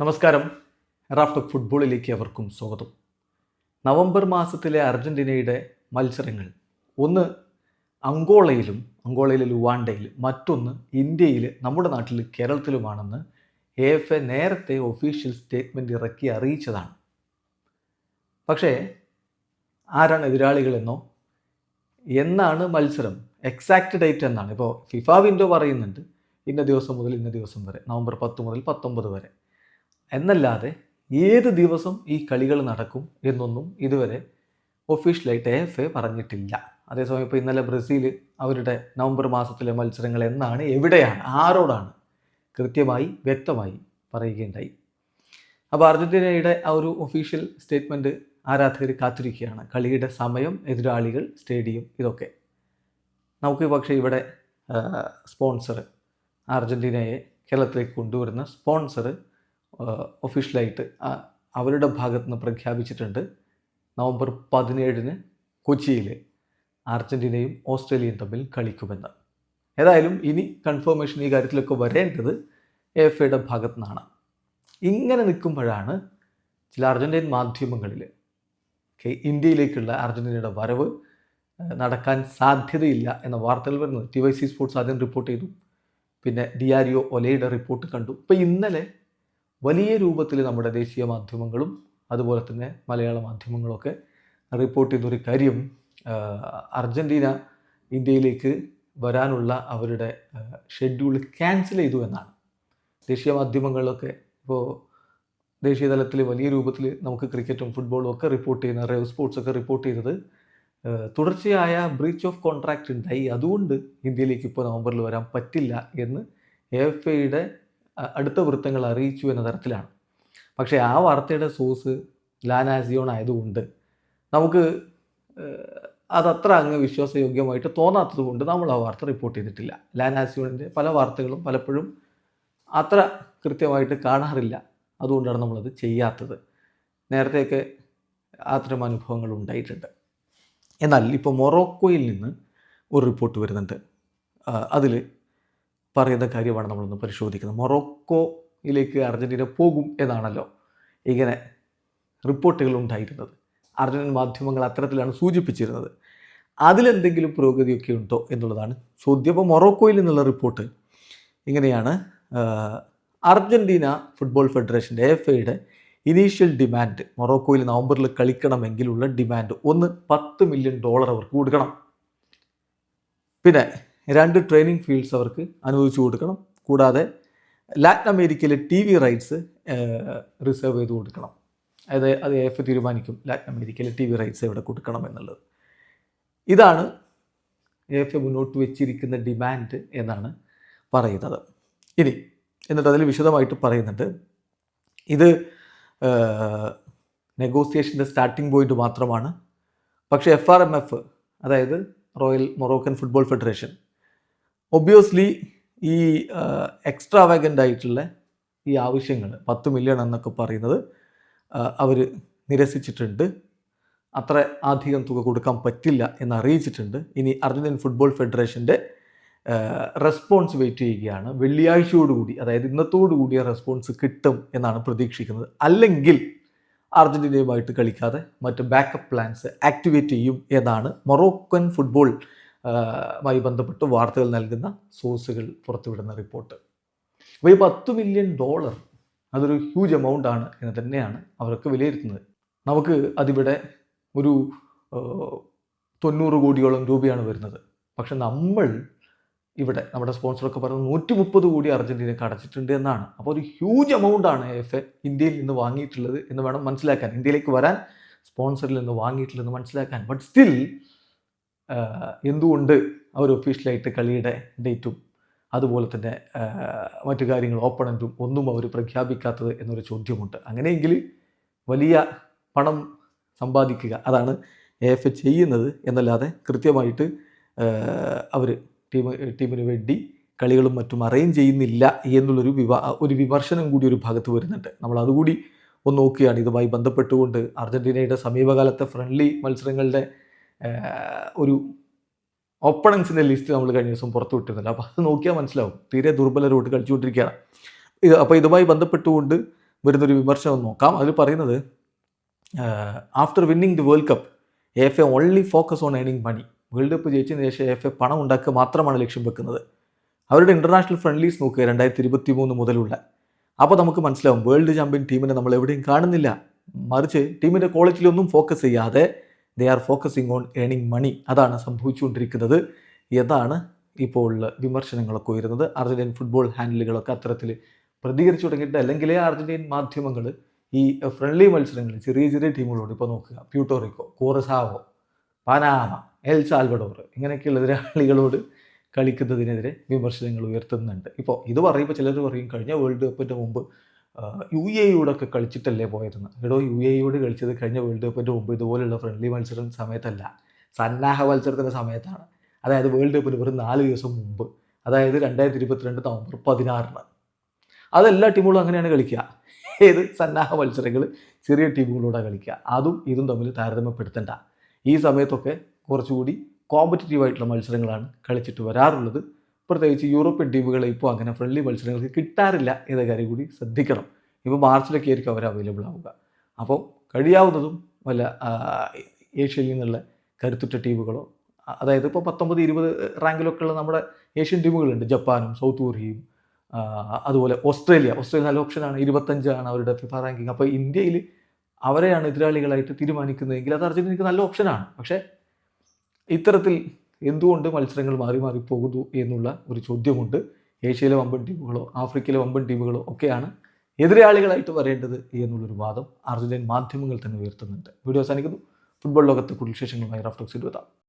നമസ്കാരം. റാഫ്റ്റ് ഫുട്ബോളിലേക്ക് അവർക്കും സ്വാഗതം. നവംബർ മാസത്തിലെ അർജന്റീനയുടെ മത്സരങ്ങൾ. ഒന്ന് അങ്കോളയിലും അങ്കോളയിലെ ലുവാണ്ടയിൽ മറ്റൊന്ന് ഇന്ത്യയിൽ നമ്മുടെ നാട്ടിൽ കേരളത്തിലുമാണെന്ന് എ എഫ് എ നേരത്തെ ഒഫീഷ്യൽ സ്റ്റേറ്റ്മെന്റ് ഇറക്കി അറിയിച്ചതാണ്. പക്ഷേ ആരാണ് എതിരാളികളെന്നോ എന്നാണ് മത്സരം. എക്സാക്റ്റ് ഡേറ്റ് എന്നാണ്. ഇപ്പോൾ ഫിഫ വിൻഡോ പറയുന്നുണ്ട്. ഇന്ന ദിവസം മുതൽ ഇന്ന ദിവസം വരെ. നവംബർ പത്ത് മുതൽ പത്തൊമ്പത് വരെ. എന്നല്ലാതെ ഏത് ദിവസം ഈ കളികൾ നടക്കും എന്നൊന്നും ഇതുവരെ ഒഫീഷ്യലായിട്ട് എഫ് എ പറഞ്ഞിട്ടില്ല. അതേസമയം ഇപ്പോൾ ഇന്നലെ ബ്രസീൽ അവരുടെ നവംബർ മാസത്തിലെ മത്സരങ്ങൾ എന്നാണ് എവിടെയാണ് ആരോടാണ് കൃത്യമായി വ്യക്തമായി പറയുകയുണ്ടായി. അപ്പോൾ അർജന്റീനയുടെ ആ ഒരു ഒഫീഷ്യൽ സ്റ്റേറ്റ്മെന്റ് ആരാധകർ കാത്തിരിക്കുകയാണ്. കളിയുടെ സമയം എതിരാളികൾ സ്റ്റേഡിയം ഇതൊക്കെ. നമുക്ക് പക്ഷേ ഇവിടെ സ്പോൺസർ അർജന്റീനയെ കേരളത്തിലേക്ക് കൊണ്ടുവരുന്ന സ്പോൺസർ ഒഫീഷ്യലായിട്ട് അവരുടെ ഭാഗത്ത് നിന്ന് പ്രഖ്യാപിച്ചിട്ടുണ്ട്. നവംബർ പതിനേഴിന് കൊച്ചിയിൽ അർജന്റീനയും ഓസ്ട്രേലിയയും തമ്മിൽ കളിക്കുമെന്ന്. ഏതായാലും ഇനി കൺഫർമേഷൻ ഈ കാര്യത്തിലൊക്കെ വരേണ്ടത് എഫ് എയുടെ ഭാഗത്തു നിന്നാണ് ഇങ്ങനെ നിൽക്കുമ്പോഴാണ് ചില അർജന്റീൻ മാധ്യമങ്ങളിൽ ഇന്ത്യയിലേക്കുള്ള അർജന്റീനയുടെ വരവ് നടക്കാൻ സാധ്യതയില്ല എന്ന വാർത്തകൾ വരുന്നത്. ടി വൈ സി സ്പോർട്സ് ആദ്യം റിപ്പോർട്ട് ചെയ്തു. പിന്നെ ഡി ഡിയാരിയോ ഒലയുടെ റിപ്പോർട്ട് കണ്ടു. ഇപ്പോൾ ഇന്നലെ വലിയ രൂപത്തിൽ നമ്മുടെ ദേശീയ മാധ്യമങ്ങളും അതുപോലെ തന്നെ മലയാള മാധ്യമങ്ങളൊക്കെ റിപ്പോർട്ട് ചെയ്തൊരു കാര്യം അർജന്റീന ഇന്ത്യയിലേക്ക് വരാനുള്ള അവരുടെ ഷെഡ്യൂൾ ക്യാൻസൽ ചെയ്തു എന്നാണ്. ദേശീയ മാധ്യമങ്ങളിലൊക്കെ ഇപ്പോൾ ദേശീയ തലത്തിൽ വലിയ രൂപത്തിൽ നമുക്ക് ക്രിക്കറ്റും ഫുട്ബോളും ഒക്കെ റിപ്പോർട്ട് ചെയ്യുന്ന റേവ് സ്പോർട്സ് ഒക്കെ റിപ്പോർട്ട് ചെയ്തത് തുടർച്ചയായ ബ്രീച്ച് ഓഫ് കോൺട്രാക്റ്റ് ഉണ്ടായി. അതുകൊണ്ട് ഇന്ത്യയിലേക്ക് ഇപ്പോൾ നവംബറിൽ വരാൻ പറ്റില്ല എന്ന് എഫ് എയുടെ അടുത്ത വൃത്തങ്ങൾ അറിയിച്ചു എന്ന തരത്തിലാണ്. പക്ഷേ ആ വാർത്തയുടെ സോഴ്സ് ലാനാസിയോൺ ആയതുകൊണ്ട് നമുക്ക് അതത്ര അങ്ങ് വിശ്വാസയോഗ്യമായിട്ട് തോന്നാത്തത് കൊണ്ട് നമ്മൾ ആ വാർത്ത റിപ്പോർട്ട് ചെയ്തിട്ടില്ല. ലാനാസിയോണിന്റെ പല വാർത്തകളും പലപ്പോഴും അത്ര കൃത്യമായിട്ട് കാണാറില്ല. അതുകൊണ്ടാണ് നമ്മളത് ചെയ്യാത്തത്. നേരത്തെയൊക്കെ അത്തരം അനുഭവങ്ങൾ ഉണ്ടായിട്ടുണ്ട്. എന്നാൽ ഇപ്പോൾ മൊറോക്കോയിൽ നിന്ന് ഒരു റിപ്പോർട്ട് വരുന്നുണ്ട്. അതിൽ പറയുന്ന കാര്യമാണ് നമ്മളൊന്ന് പരിശോധിക്കുന്നത്. മൊറോക്കോയിലേക്ക് അർജന്റീന പോകും എന്നാണല്ലോ ഇങ്ങനെ റിപ്പോർട്ടുകൾ ഉണ്ടായിരുന്നത്. അർജന്റീൻ മാധ്യമങ്ങൾ അത്തരത്തിലാണ് സൂചിപ്പിച്ചിരുന്നത്. അതിലെന്തെങ്കിലും പുരോഗതിയൊക്കെ ഉണ്ടോ എന്നുള്ളതാണ് ചോദ്യം. അപ്പോൾ മൊറോക്കോയിൽ നിന്നുള്ള റിപ്പോർട്ട് ഇങ്ങനെയാണ്. അർജന്റീന ഫുട്ബോൾ ഫെഡറേഷന്റെ എഫ് എയുടെ ഇനീഷ്യൽ ഡിമാൻഡ് മൊറോക്കോയിൽ നവംബറിൽ കളിക്കണമെങ്കിലുള്ള ഡിമാൻഡ് ഒന്ന് പത്ത് മില്യൺ ഡോളർ അവർക്ക് കൊടുക്കണം. പിന്നെ രണ്ട് ട്രെയിനിങ് ഫീൽഡ്സ് അവർക്ക് അനുവദിച്ചു കൊടുക്കണം. കൂടാതെ ലാറ്റിൻ അമേരിക്കയിലെ ടി വി റൈറ്റ്സ് റിസർവ് ചെയ്ത് കൊടുക്കണം. അതായത് അത് എഫ് തീരുമാനിക്കും ലാറ്റിൻ അമേരിക്കയിലെ ടി വി റൈറ്റ്സ് എവിടെ കൊടുക്കണം എന്നുള്ളത്. ഇതാണ് എഫ് മുന്നോട്ട് വെച്ചിരിക്കുന്ന ഡിമാൻഡ് എന്നാണ് പറയുന്നത്. ഇനി എന്നിട്ട് അതിൽ വിശദമായിട്ട് പറയുന്നുണ്ട്. ഇത് നെഗോസിയേഷന്റെ സ്റ്റാർട്ടിംഗ് പോയിന്റ് മാത്രമാണ്. പക്ഷേ എഫ് ആർ എം എഫ് അതായത് royal Moroccan football federation obviously ഈ എക്സ്ട്രാ വാഗന്റ് ആയിട്ടുള്ള ഈ ആവശ്യങ്ങൾ പത്ത് മില്യൺ എന്നൊക്കെ പറയുന്നത് അവർ നിരസിച്ചിട്ടുണ്ട്. അത്ര അധികം തുക കൊടുക്കാൻ പറ്റില്ല എന്ന് അറിയിച്ചിട്ടുണ്ട്. ഇനി അർജന്റീൻ ഫുട്ബോൾ ഫെഡറേഷന്റെ റെസ്പോൺസ് വെയിറ്റ് ചെയ്യുകയാണ്. വെള്ളിയാഴ്ചയോടുകൂടി അതായത് ഇന്നത്തോടുകൂടിയ റെസ്പോൺസ് കിട്ടും എന്നാണ് പ്രതീക്ഷിക്കുന്നത്. അല്ലെങ്കിൽ അർജന്റീനയുമായിട്ട് കളിക്കാതെ മറ്റ് ബാക്കപ്പ് പ്ലാൻസ് ആക്ടിവേറ്റ് ചെയ്യും എന്നാണ് മൊറോക്കൻ ഫുട്ബോൾ മായി ബന്ധപ്പെട്ട് വാർത്തകൾ നൽകുന്ന സോഴ്സുകൾ പുറത്തുവിടുന്ന റിപ്പോർട്ട്. അപ്പോൾ ഈ പത്ത് മില്യൺ ഡോളർ അതൊരു ഹ്യൂജ് എമൗണ്ട് ആണ് എന്ന് തന്നെയാണ് അവരൊക്കെ വിലയിരുത്തുന്നത്. നമുക്ക് അതിവിടെ ഒരു തൊണ്ണൂറ് കോടിയോളം രൂപയാണ് വരുന്നത്. പക്ഷെ നമ്മൾ ഇവിടെ നമ്മുടെ സ്പോൺസറൊക്കെ പറയുന്നത് നൂറ്റി മുപ്പത് കോടി അർജന്റീനയ്ക്ക് അടച്ചിട്ടുണ്ട് എന്നാണ്. അപ്പോൾ ഒരു ഹ്യൂജ് എമൗണ്ട് ആണ് എഫ് എ ഇന്ത്യയിൽ നിന്ന് വാങ്ങിയിട്ടുള്ളത് എന്ന് വേണം മനസ്സിലാക്കാൻ. ഇന്ത്യയിലേക്ക് വരാൻ സ്പോൺസറിൽ നിന്ന് വാങ്ങിയിട്ടുള്ളതെന്ന് മനസ്സിലാക്കാൻ. ബട്ട് സ്റ്റിൽ എന്തുകൊണ്ട് അവർ ഒഫീഷ്യലായിട്ട് കളിയുടെ ഡേറ്റും അതുപോലെ തന്നെ മറ്റു കാര്യങ്ങൾ ഓപ്പണന്റും ഒന്നും അവർ പ്രഖ്യാപിക്കാത്തത് എന്നൊരു ചോദ്യമുണ്ട്. അങ്ങനെയെങ്കിൽ വലിയ പണം സമ്പാദിക്കുക അതാണ് എ എഫ് ചെയ്യുന്നത് എന്നല്ലാതെ കൃത്യമായിട്ട് അവർ ടീം ടീമിന് വേണ്ടി കളികളും മറ്റും അറേഞ്ച് ചെയ്യുന്നില്ല എന്നുള്ളൊരു വിവാ ഒരു വിമർശനം കൂടി ഒരു ഭാഗത്ത് വരുന്നുണ്ട്. നമ്മൾ അതുകൂടി ഒന്ന് നോക്കുകയാണ്. ഇതുമായി ബന്ധപ്പെട്ടുകൊണ്ട് അർജന്റീനയുടെ സമീപകാലത്തെ ഫ്രണ്ട്ലി മത്സരങ്ങളുടെ ഒരു ഓപ്പണൻസിന്റെ ലിസ്റ്റ് നമ്മൾ കഴിഞ്ഞ ദിവസം പുറത്തു വിട്ടിരുന്നില്ല. അപ്പോൾ അത് നോക്കിയാൽ മനസ്സിലാവും. തീരെ ദുർബല റൂട്ട് കളിച്ചുകൊണ്ടിരിക്കുകയാണ്. ഇത് അപ്പോൾ ഇതുമായി ബന്ധപ്പെട്ടുകൊണ്ട് വരുന്നൊരു വിമർശനം നോക്കാം. അതിൽ പറയുന്നത് after winning the world cup F A only focus on earning money world cup ജയിച്ചതിന് ശേഷം എഫ് എ പണം ഉണ്ടാക്കുക മാത്രമാണ് ലക്ഷ്യം വെക്കുന്നത്. അവരുടെ ഇന്റർനാഷണൽ ഫ്രണ്ട്ലീസ് നോക്കുക രണ്ടായിരത്തി ഇരുപത്തി മൂന്ന് മുതലുള്ള. അപ്പോൾ നമുക്ക് മനസ്സിലാവും വേൾഡ് ചാമ്പ്യൻ ടീമിനെ നമ്മൾ എവിടെയും കാണുന്നില്ല. മറിച്ച് ടീമിന്റെ ക്വാളിറ്റിയിലൊന്നും ഫോക്കസ് ചെയ്യാതെ ദേ ആർ ഫോക്കസിങ് ഓൺ ഏണിങ് മണി അതാണ് സംഭവിച്ചുകൊണ്ടിരിക്കുന്നത്. എന്നാണ് ഇപ്പോൾ വിമർശനങ്ങളൊക്കെ ഉയരുന്നത്. അർജന്റീൻ ഫുട്ബോൾ ഹാൻഡിലുകളൊക്കെ അത്തരത്തിൽ പ്രതികരിച്ചു തുടങ്ങിയിട്ട് അല്ലെങ്കിലേ അർജന്റീൻ മാധ്യമങ്ങൾ ഈ ഫ്രണ്ട്ലി മത്സരങ്ങൾ ചെറിയ ചെറിയ ടീമുകളോട് ഇപ്പോൾ നോക്കുക. Puerto Rico Curacao Panama El Salvador ഇങ്ങനെയൊക്കെയുള്ള എതിരാളികളോട് കളിക്കുന്നതിനെതിരെ വിമർശനങ്ങൾ ഉയർത്തുന്നുണ്ട്. ഇപ്പോൾ ഇത് പറയുമ്പോൾ ചിലർ പറയും കഴിഞ്ഞ വേൾഡ് കപ്പിന്റെ മുമ്പ് യു എ യുടെ ഒക്കെ കളിച്ചിട്ടല്ലേ പോയിരുന്നത്? എടോ യു എ യുടെ കളിച്ചത് കഴിഞ്ഞ വേൾഡ് കപ്പിന്റെ മുമ്പ് ഇതുപോലുള്ള ഫ്രണ്ട്ലി മത്സരം സമയത്തല്ല. സന്നാഹ മത്സരത്തിന്റെ സമയത്താണ്. അതായത് വേൾഡ് കപ്പിന് വെറും നാല് ദിവസം മുമ്പ്. അതായത് രണ്ടായിരത്തി ഇരുപത്തിരണ്ട് നവംബർ പതിനാറിന്. അതെല്ലാ ടീമുകളും അങ്ങനെയാണ് കളിക്കുക. ഏത് സന്നാഹ മത്സരങ്ങൾ ചെറിയ ടീമുകളോടാണ് കളിക്കുക. അതും ഇതും തമ്മിൽ താരതമ്യപ്പെടുത്തണ്ട. ഈ സമയത്തൊക്കെ കുറച്ചുകൂടി കോമ്പറ്റിറ്റീവ് ആയിട്ടുള്ള മത്സരങ്ങളാണ് കളിച്ചിട്ട് വരാറുള്ളത്. പ്രത്യേകിച്ച് യൂറോപ്യൻ ടീമുകളെ ഇപ്പോൾ അങ്ങനെ ഫ്രണ്ട്ലി മത്സരങ്ങൾക്ക് കിട്ടാറില്ല എന്ന കാര്യം കൂടി ശ്രദ്ധിക്കണം. ഇപ്പോൾ മാർച്ചിലൊക്കെ ആയിരിക്കും അവർ അവൈലബിൾ ആവുക. അപ്പോൾ കഴിയാവുന്നതും വല്ല ഏഷ്യയിൽ നിന്നുള്ള കരുത്തുറ്റ ടീമുകളോ അതായത് ഇപ്പോൾ പത്തൊമ്പത് ഇരുപത് റാങ്കിലൊക്കെ ഉള്ള നമ്മുടെ ഏഷ്യൻ ടീമുകളുണ്ട്. ജപ്പാനും സൗത്ത് കൊറിയയും അതുപോലെ ഓസ്ട്രേലിയ. ഓസ്ട്രേലിയ നല്ല ഓപ്ഷനാണ് ഇരുപത്തഞ്ചാണ് അവരുടെ ഫിഫ റാങ്കിങ് അപ്പോൾ ഇന്ത്യയിൽ അവരെയാണ് എതിരാളികളായിട്ട് തീരുമാനിക്കുന്നതെങ്കിൽ അത് അർജന്റീനയ്ക്ക് നല്ല ഓപ്ഷനാണ് പക്ഷേ ഇത്തരത്തിൽ എന്തുകൊണ്ട് മത്സരങ്ങൾ മാറി മാറി പോകുന്നു എന്നുള്ള ഒരു ചോദ്യമുണ്ട്. ഏഷ്യയിലെ വമ്പൻ ടീമുകളോ ആഫ്രിക്കയിലെ വമ്പൻ ടീമുകളോ ഒക്കെയാണ് എതിരാളികളായിട്ട് വരേണ്ടത് എന്നുള്ളൊരു വാദം അർജന്റീൻ മാധ്യമങ്ങൾ തന്നെ ഉയർത്തുന്നുണ്ട്. വീഡിയോ അവസാനിക്കുന്നു. ഫുട്ബോൾ ലോകത്തെ കൂടുതൽ വിശേഷങ്ങളുമായി റഫ്റ്റോക്സ് ഇരുപതാം.